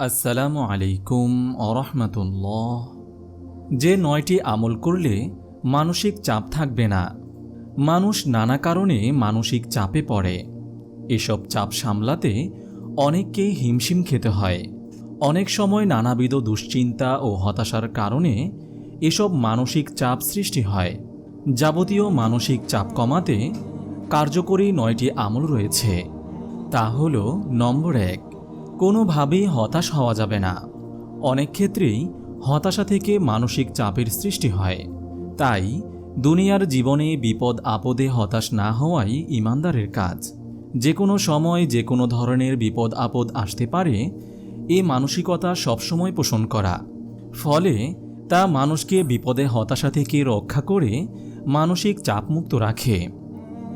আসসালামু আলাইকুম আরহামতুল্লাহ যে নয়টি আমল করলে মানসিক চাপ থাকবে না, মানুষ নানা কারণে মানসিক চাপে পড়ে। এসব চাপ সামলাতে অনেককেই হিমশিম খেতে হয়। অনেক সময় নানাবিধ দুশ্চিন্তা ও হতাশার কারণে এসব মানসিক চাপ সৃষ্টি হয়। যাবতীয় মানসিক চাপ কমাতে কার্যকরী নয়টি আমল রয়েছে। তা হল নম্বর এক কোনোভাবেই হতাশ হওয়া যাবে না। অনেক ক্ষেত্রেই হতাশা থেকে মানসিক চাপের সৃষ্টি হয়। তাই দুনিয়ার জীবনে বিপদ আপদে হতাশ না হওয়াই ইমানদারের কাজ। যে কোনো সময় যে কোনো ধরনের বিপদ আপদ আসতে পারে, এ মানসিকতা সবসময় পোষণ করা। ফলে তা মানুষকে বিপদে হতাশা থেকে রক্ষা করে মানসিক চাপমুক্ত রাখে।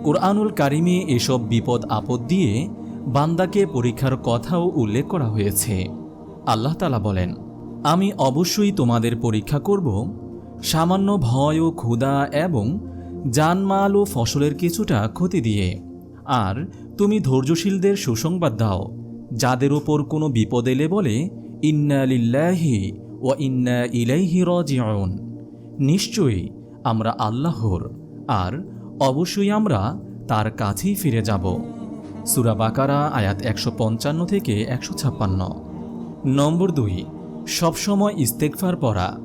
কোরআনুল কারিমে এসব বিপদ আপদ দিয়ে বান্দাকে পরীক্ষার কথাও উল্লেখ করা হয়েছে। আল্লাহ তালা বলেন, আমি অবশ্যই তোমাদের পরীক্ষা করব। সামান্য ভয় ও ক্ষুধা এবং জানমাল ও ফসলের কিছুটা ক্ষতি দিয়ে। আর তুমি ধৈর্যশীলদের সুসংবাদ দাও, যাদের ওপর কোনো বিপদ এলে বলে, ইন্না লিল্লাহি ও ইন্না ইলাইহি রাজিউন। নিশ্চয়ই আমরা আল্লাহর, আর অবশ্যই আমরা তার কাছেই ফিরে যাব। সুরা বাকারা, আয়াত একশো পঞ্চান্ন থেকে একশো ছাপ্পান্ন। নম্বর দুই, সবসময় ইস্তেকফার পড়া।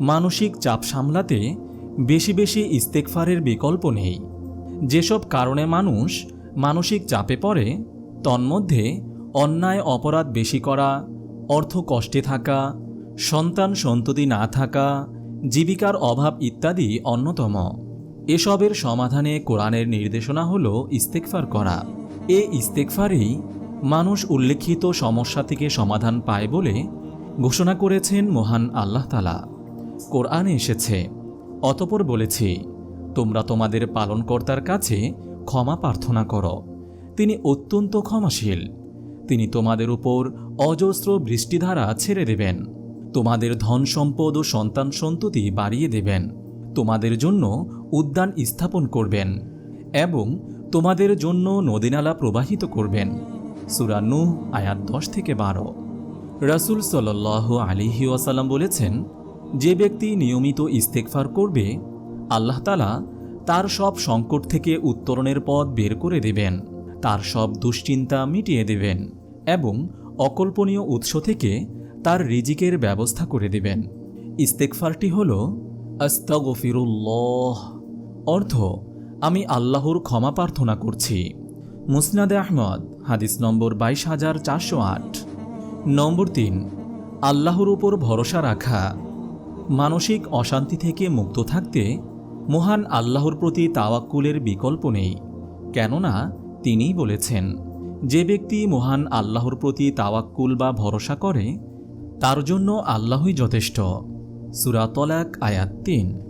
মানসিক চাপ সামলাতে বেশি বেশি ইস্তেকফারের বিকল্প নেই। যেসব কারণে মানুষ মানসিক চাপে পড়ে, তন্মধ্যে অন্যায় অপরাধ বেশি করা, অর্থ কষ্টে থাকা, সন্তান সন্ততি না থাকা, জীবিকার অভাব ইত্যাদি অন্যতম। এসবের সমাধানে কোরআনের নির্দেশনা হল ইস্তেকফার করা। এ ইস্তেকফারেই মানুষ উল্লেখিত সমস্যা থেকে সমাধান পায় বলে ঘোষণা করেছেন মহান আল্লাহ তালা কোরআনে এসেছে, অতপর বলেছি, তোমরা তোমাদের পালনকর্তার কাছে ক্ষমা প্রার্থনা করো। তিনি অত্যন্ত ক্ষমাশীল। তিনি তোমাদের উপর অজস্র বৃষ্টিধারা ছেড়ে দেবেন। তোমাদের ধন সম্পদ ও সন্তান সন্ততি বাড়িয়ে দেবেন। তোমাদের জন্য উদ্যান স্থাপন করবেন এবং তোমাদের জন্য নদীনালা প্রবাহিত করবেন। সুরানু আয়াত দশ থেকে বারো। রাসুল সাল্লাহ আলিহি ওয়াসাল্লাম বলেছেন, যে ব্যক্তি নিয়মিত ইস্তেকফার করবে, আল্লাহ তালা তার সব সংকট থেকে উত্তরণের পথ বের করে দেবেন, তার সব দুশ্চিন্তা মিটিয়ে দেবেন এবং অকল্পনীয় উৎস থেকে তার রিজিকের ব্যবস্থা করে দেবেন। ইস্তেকফারটি হল আস্তাগফিরুল্লাহ, অর্থ আমি আল্লাহর ক্ষমা প্রার্থনা করছি। মুসনাদে আহমদ, হাদিস নম্বর বাইশ হাজার চারশো আট। নম্বর তিন, আল্লাহর উপর ভরসা রাখা। মানসিক অশান্তি থেকে মুক্ত থাকতে মহান আল্লাহর প্রতি তাওয়াক্কুলের বিকল্প নেই। কেননা, তিনিই বলেছেন, যে ব্যক্তি মহান আল্লাহর প্রতি তাওয়াক্কুল বা ভরসা করে, তার জন্য আল্লাহই যথেষ্ট। সুরাতলাক আয়াত তিন।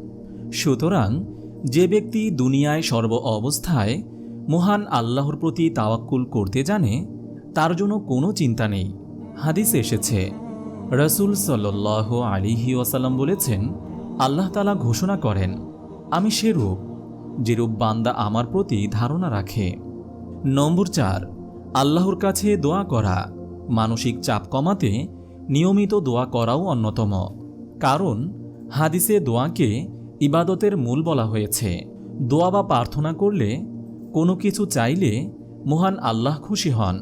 সুতরাং যে ব্যক্তি দুনিয়ায় সর্ব অবস্থায় মহান আল্লাহর প্রতি তাওয়াক্কুল করতে জানে, তার জন্য কোনো চিন্তা নেই। হাদিস এসেছে, রসুল সাল্লাহ আলিহি ওয়াসাল্লাম বলেছেন, আল্লাহ তালা ঘোষণা করেন, আমি সেরূপ যেরূপ বান্দা আমার প্রতি ধারণা রাখে। নম্বর চার, আল্লাহর কাছে দোয়া করা, মানসিক চাপ কমাতে নিয়মিত দোয়া করাও অন্যতম। কারণ, হাদিসে দোয়াকে ইবাদতের মূল বলা হয়েছে, দোয়া বা প্রার্থনা করলে কোনো কিছু চাইলে মহান আল্লাহ খুশি হন,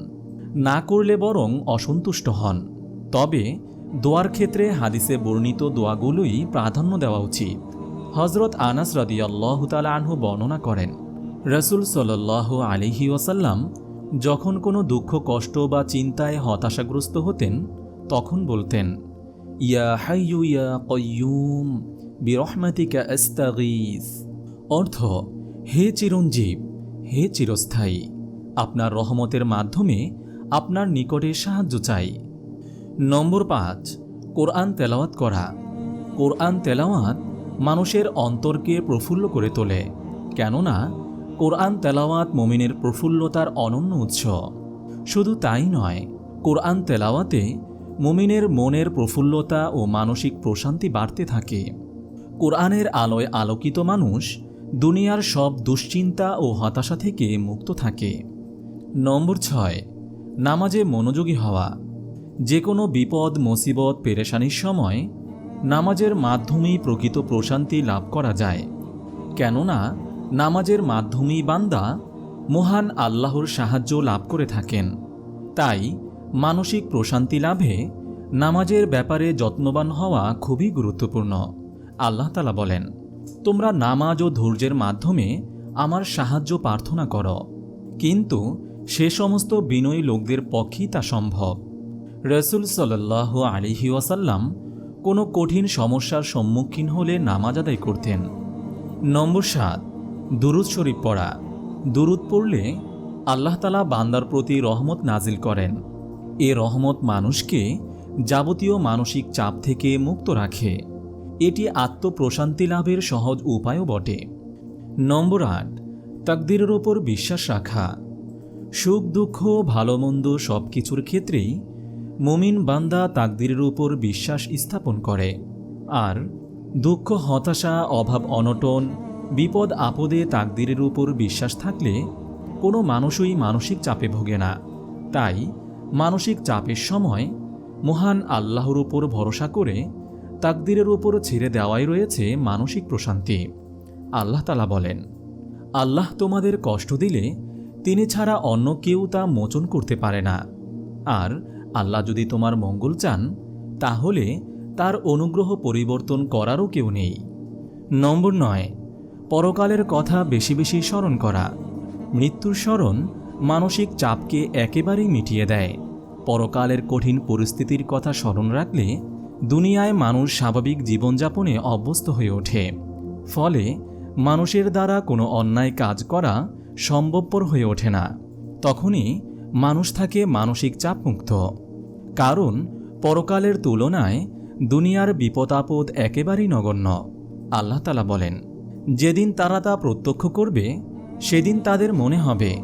না করলে বরং অসন্তুষ্ট হন। তবে দোয়ার ক্ষেত্রে হাদিসে বর্ণিত দোয়াগুলোই প্রাধান্য দেওয়া উচিত। হজরত আনাস রদিয়াল্লাহ তালা আনহু বর্ণনা করেন, রসুল সাল্লাহ আলিহি ওয়াসাল্লাম যখন কোনো দুঃখ, কষ্ট বা চিন্তায় হতাশাগ্রস্ত হতেন, তখন বলতেন, ইয়া হাইয়ু ইয়া কয়ুম বিরহমাতিকা আস্তাগীস। অর্থ, হে চিরঞ্জীব, হে চিরস্থায়ী। আপনার রহমতের মাধ্যমে আপনার নিকটে সাহায্য চাই। নম্বর পাঁচ, কোরআন তেলাওয়াত করা। কোরআন তেলাওয়াত মানুষের অন্তরকে প্রফুল্ল করে তোলে, কেননা কোরআন তেলাওয়াত মমিনের প্রফুল্লতার অনন্য উৎস। শুধু তাই নয়, কোরআন তেলাওয়াতে মুমিনের মনের প্রফুল্লতা ও মানসিক প্রশান্তি বাড়তে থাকে। কোরআনের আলোয় আলোকিত মানুষ দুনিয়ার সব দুশ্চিন্তা ও হতাশা থেকে মুক্ত থাকে। নম্বর ছয়, নামাজে মনোযোগী হওয়া। যে কোনো বিপদ, মুসিবত, পেরেশানির সময় নামাজের মাধ্যমেই প্রকৃত প্রশান্তি লাভ করা যায়। কেননা, নামাজের মাধ্যমেই বান্দা মহান আল্লাহর সাহায্য লাভ করে থাকেন। তাই মানসিক প্রশান্তি লাভে নামাজের ব্যাপারে যত্নবান হওয়া খুবই গুরুত্বপূর্ণ। আল্লাহ তালা বলেন, তোমরা নামাজ ও ধৈর্যের মাধ্যমে আমার সাহায্য প্রার্থনা করো। কিন্তু সে সমস্ত বিনয়ী লোকদের পক্ষেই তা সম্ভব। রসুল সাল্লাহ আলিহি ওয়াসাল্লাম কোনো কঠিন সমস্যার সম্মুখীন হলে নামাজ আদায় করতেন। নম্বর সাত, দুরুদ শরীফ পড়া। দুরুদ পড়লে আল্লাহ তালা বান্দার প্রতি রহমত নাজিল করেন। এ রহমত মানুষকে যাবতীয় মানসিক চাপ থেকে মুক্ত রাখে। এটি আত্মপ্রশান্তি লাভের সহজ উপায়ও বটে। নম্বর আট, তাকদিরের ওপর বিশ্বাস রাখা। সুখ, দুঃখ ভালো মন্দ সব কিছুর ক্ষেত্রেই মুমিন বান্দা তাকদিরের উপর বিশ্বাস স্থাপন করে। আর, দুঃখ, হতাশা, অভাব, অনটন, বিপদ, আপদে তাকদিরের উপর বিশ্বাস থাকলে কোনো মানুষই মানসিক চাপে ভোগে না। তাই, মানসিক চাপের সময় মহান আল্লাহর উপর ভরসা করে তাকদিরের উপর ছেড়ে দেওয়াই রয়েছে মানসিক প্রশান্তি। আল্লাহ তালা বলেন, আল্লাহ তোমাদের কষ্ট দিলে তিনি ছাড়া অন্য কেউ তা মোচন করতে পারে না। আর আল্লাহ যদি তোমার মঙ্গল চান, তাহলে তার অনুগ্রহ পরিবর্তন করারও কেউ নেই। নম্বর নয়, পরকালের কথা বেশি বেশি স্মরণ করা। মৃত্যুর স্মরণ মানসিক চাপকে একেবারেই মিটিয়ে দেয়। পরকালের কঠিন পরিস্থিতির কথা স্মরণ রাখলে দুনিয়ায় মানুষ স্বাভাবিক জীবনযাপনে অভ্যস্ত হয়ে ওঠে। ফলে মানুষের দ্বারা কোনো অন্যায় কাজ করা সম্ভবপর হয়ে ওঠে না। তখনই মানুষ থাকে মানসিক চাপমুক্ত। কারণ পরকালের তুলনায় দুনিয়ার বিপদ আপদ একেবারেই নগণ্য, আল্লাহ তালা বলেন। যেদিন তারা তা প্রত্যক্ষ করবে, সেদিন তাদের মনে হবে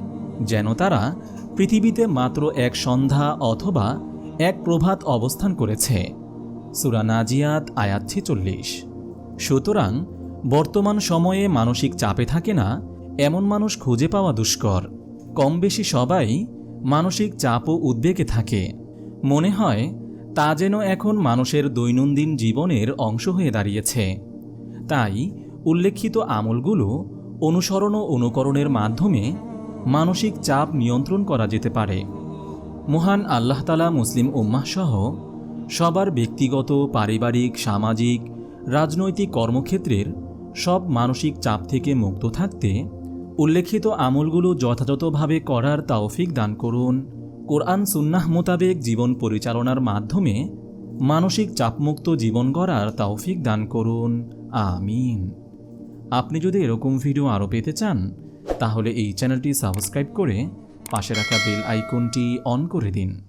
যেন তারা পৃথিবীতে মাত্র এক সন্ধ্যা অথবা এক প্রভাত অবস্থান করেছে। সুরা নাজিয়াত, আয়াত ছেচল্লিশ। সুতরাং, বর্তমান সময়ে মানসিক চাপে থাকে না, এমন মানুষ খুঁজে পাওয়া দুষ্কর। কম বেশি সবাই মানসিক চাপ ও উদ্বেগে থাকে। মনে হয়, তা যেন এখন মানুষের দৈনন্দিন জীবনের অংশ হয়ে দাঁড়িয়েছে। তাই, উল্লেখিত আমলগুলো অনুসরণ ও অনুকরণের মাধ্যমে মানসিক চাপ নিয়ন্ত্রণ করা যেতে পারে। মহান আল্লাহতালা মুসলিম উম্মাহ সহ সবার ব্যক্তিগত, পারিবারিক, সামাজিক, রাজনৈতিক কর্মক্ষেত্রের সব মানসিক চাপ থেকে মুক্ত থাকতে উল্লেখিত আমলগুলো যথাযথভাবে করার তাওফিক দান করুন। কোরআন সুন্নাহ মোতাবেক জীবন পরিচালনার মাধ্যমে মানসিক চাপমুক্ত জীবন গড়ার তাওফিক দান করুন। আমিন। আপনি যদি এরকম ভিডিও আরও পেতে চান, তাহলে এই চ্যানেলটি সাবস্ক্রাইব করে পাশে রাখা বেল আইকনটি অন করে দিন।